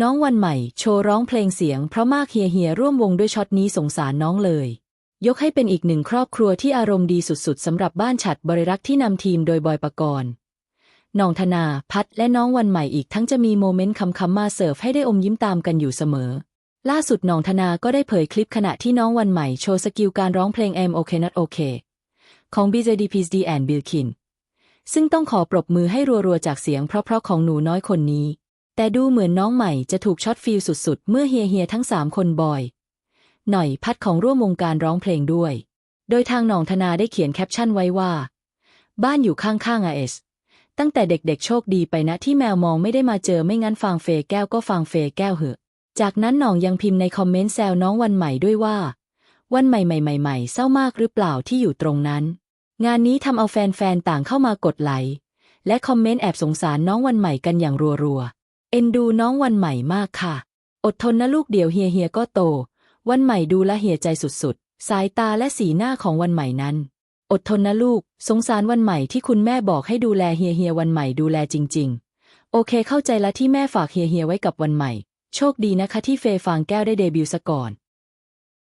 น้องวันใหม่ โชว์ร้องเพลงเสียงเพราะมากเฮียเฮียร่วมวงด้วยช็อตนี้สงสารน้องเลย ยกให้เป็นอีกหนึ่งครอบครัวที่อารมณ์ดีสุดๆสำหรับบ้านฉัดบริรักษ์ที่นำทีมโดยบอยปกรณ์น้องธนา พัดและน้องวันใหม่อีกทั้งจะมีโมเมนต์คำๆมาเสิร์ฟให้ได้อมยิ้มตามกันอยู่เสมอ ล่าสุดน้องธนาก็ได้เผยคลิปขณะที่น้องวันใหม่โชว์สกิลการร้องเพลง I'm OK Not OK ของ BJDPSD and Bilkin ซึ่งต้องขอปรบมือให้รัวๆจากเสียงเพราะๆของหนูน้อยคนนี้ แต่ดูเหมือนน้องใหม่จะถูกช็อตฟิลสุดๆ เมื่อเฮียเฮียทั้งสามคนบอย หน่อยพัดของร่วมวงการร้องเพลงด้วย โดยทางหนองธนาได้เขียนแคปชั่นไว้ว่า บ้านอยู่ข้างๆอาเอสตั้งแต่เด็กๆ โชคดีไปนะที่แมวมองไม่ได้มาเจอไม่งั้นฟางเฟยแก้วก็ฟางเฟยแก้วเหอะ จากนั้นหน่องยังพิมพ์ในคอมเมนต์แซวน้องวันใหม่ด้วยว่า วันใหม่ใหม่ใหม่ๆเศร้ามากหรือเปล่าที่อยู่ตรงนั้น งานนี้ทำเอาแฟนๆต่างเข้ามากดไลค์และคอมเมนต์แอบสงสารน้องวันใหม่กันอย่างรัวๆ เอ็นดูน้องวันใหม่มากค่ะ อดทนนะลูกเดี๋ยวเฮียเฮียก็โต วันใหม่ดูและเฮียใจสุดๆ สายตาและสีหน้าของวันใหม่นั้น อดทนนะลูก สงสารวันใหม่ที่คุณแม่บอกให้ดูแลเฮียเฮียวันใหม่ดูแลจริง ๆ โอเคเข้าใจละที่แม่ฝากเฮียเฮียไว้กับวันใหม่ โชคดีนะคะที่เฟย์ฟางแก้วได้เดบิวต์ซะก่อน